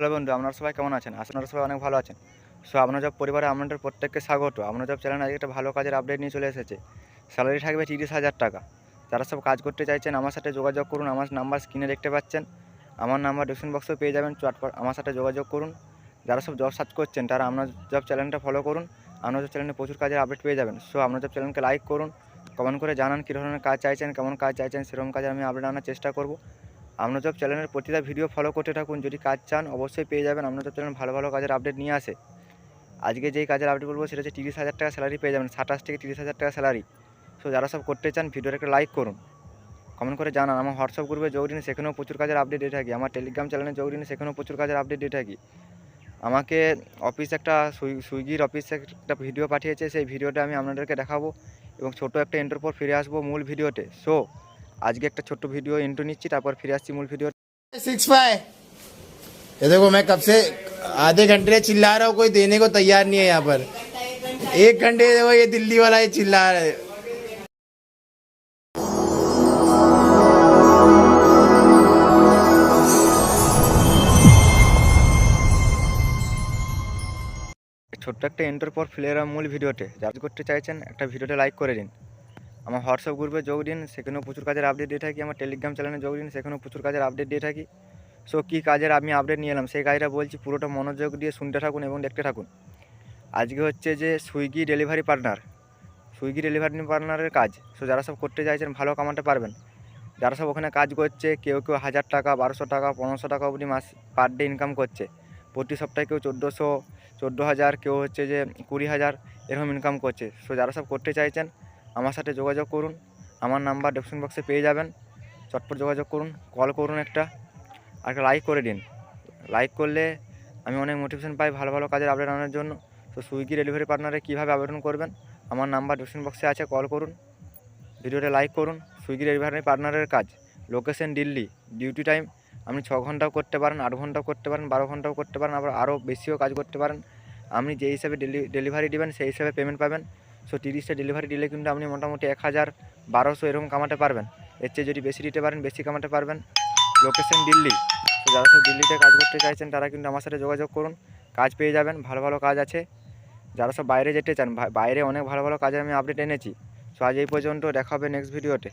Hello বন্ধু, আপনারা সবাই কেমন আছেন? আপনারা সবাই অনেক ভালো আছেন। সো আপনার জব পরিবারে আপনাদের প্রত্যেককে স্বাগত। আপনার জব চ্যানেল আজকে একটা ভালো কাজের আপডেট নিয়ে চলে এসেছে। স্যালারি থাকবে তিরিশ হাজার টাকা। যারা সব কাজ করতে চাইছেন, আমার সাথে যোগাযোগ করুন। আমার নাম্বার স্ক্রিনে দেখতে পাচ্ছেন। আমার নাম্বার ডিসক্রিপশন বক্সেও পেয়ে যাবেন। চটপট আমার সাথে যোগাযোগ করুন। যারা সব জব সার্চ করছেন, তারা আপনার জব চ্যানেলটা ফলো করুন। আপনার জব চ্যানেলে প্রচুর কাজের আপডেট পেয়ে যাবেন। সো আপনার জব চ্যানেলকে লাইক করুন। কমেন্ট করে জানান কী ধরনের কাজ চাইছেন, কেমন কাজ চাইছেন, সেরকম কাজে আমি আপডেট আনার চেষ্টা করব। আপনার জব চ্যানেলের প্রতিটা ভিডিও ফলো করতে থাকুন। যদি কাজ চান, অবশ্যই পেয়ে যাবেন আপনার চ্যানেল ভালো ভালো কাজের আপডেট নিয়ে আসে। আজকে যেই কাজের আপডেট বলব, সেটা হচ্ছে তিরিশ হাজার টাকা স্যালারি পেয়ে যাবেন, সাতাশ থেকে তিরিশ হাজার টাকা স্যালারি সো যারা সব করতে চান ভিডিওটা একটা লাইক করুন। কমেন্ট করে জানান, আমার হোয়াটসঅ্যাপ গ্রুপে যোগ দিন, সেখানেও প্রচুর কাজের আপডেট দিয়ে থাকি। আমার টেলিগ্রাম চ্যানেলে যোগ দিন, সেখানেও প্রচুর কাজের আপডেট দিয়ে থাকি। আমাকে অফিস একটা সুই- সুইগির অফিসে একটা ভিডিও পাঠিয়েছে, সেই ভিডিওটা আমি আপনাদেরকে দেখাবো এবং ছোটো একটা এন্টোর পর ফিরে আসব মূল ভিডিওতে সো আজকে একটা ছোট্ট ভিডিও ইন্টু নিচ্ছি তারপর ফিরে আসছি মূল ভিডিও सिक्स फाइव ये देखो मैं कब से आधे घंटे से चिल्ला रहा हूँ कोई देने को तैयार नहीं है यहाँ पर एक घंटे से वो ये दिल्ली वाला ये चिल्ला रहा है ছোট্ট একটা এন্টার পর ফিরে এলাম মূল ভিডিওতে যারা করতে চাইছেন একটা ভিডিওতে লাইক করে দিন আমার হোয়াটসঅ্যাপ গ্রুপে যোগ দিন, সেখানেও প্রচুর কাজের আপডেট দিয়ে থাকি, আমার টেলিগ্রাম চ্যানেলে যোগ দিন, সেখানেও প্রচুর কাজের আপডেট দিয়ে থাকি। সো কী কাজের আমি আপডেট নিয়ে এলাম? সেই কাজটা বলছি পুরোটা মনোযোগ দিয়ে শুনতে থাকুন এবং দেখতে থাকুন। আজকে হচ্ছে যে Swiggy delivery partner Swiggy delivery পার্টনারের কাজ। সো যারা সব করতে চাইছেন, ভালো কামাতে পারবেন। যারা সব ওখানে কাজ করছে, কেউ কেউ হাজার টাকা, বারোশো টাকা, পনেরোশো টাকা অবধি মাস পার ডে ইনকাম করছে। প্রতি সপ্তাহে কেউ চোদ্দোশো, চোদ্দ হাজার, কেউ হচ্ছে যে কুড়ি হাজার এরকম ইনকাম করছে। সো যারা সব করতে চাইছেন আমার সাথে যোগাযোগ করুন, আমার নাম্বার ডেসক্রিপশন বক্সে পেয়ে যাবেন। চটপট যোগাযোগ করুন কল করুন একটা, আর একটা লাইক করে দিন। লাইক করলে আমি অনেক মোটিভেশন পাই ভালো ভালো কাজের আপডেট আনার জন্য। তো সুইগি ডেলিভারি পার্টনারে কীভাবে আবেদন করবেন, আমার নাম্বার ডেসক্রিপশন বক্সে আছে কল করুন। ভিডিওটা লাইক করুন, সুইগি ডেলিভারি পার্টনারের কাজ। লোকেশন দিল্লি ডিউটি টাইম আপনি ছ ঘন্টাও করতে পারেন, আট ঘন্টাও করতে পারেন, বারো ঘন্টাও করতে পারেন, আবার আরও বেশিও কাজ করতে পারেন। আপনি যে হিসাবে ডেলি ডেলিভারি দেবেন, সেই হিসাবে পেমেন্ট পাবেন। সো তিরিশটা ডেলিভারি দিলে কিন্তু আপনি মোটামুটি এক হাজার বারোশো এরকম কামাতে পারবেন। এর চেয়ে যদি বেশি দিতে পারেন, বেশি কামাতে পারবেন। লোকেশন দিল্লি। তো যারা সব দিল্লিতে কাজ করতে চাইছেন, তারা কিন্তু আমার সাথে যোগাযোগ করুন। কাজ পেয়ে যাবেন, ভালো ভালো কাজ আছে। যারা সব বাইরে যেতে চান বাইরে অনেক ভালো ভালো কাজে আমি আপডেট এনেছি। সো আজ এই পর্যন্ত, দেখা হবে নেক্সট ভিডিওতে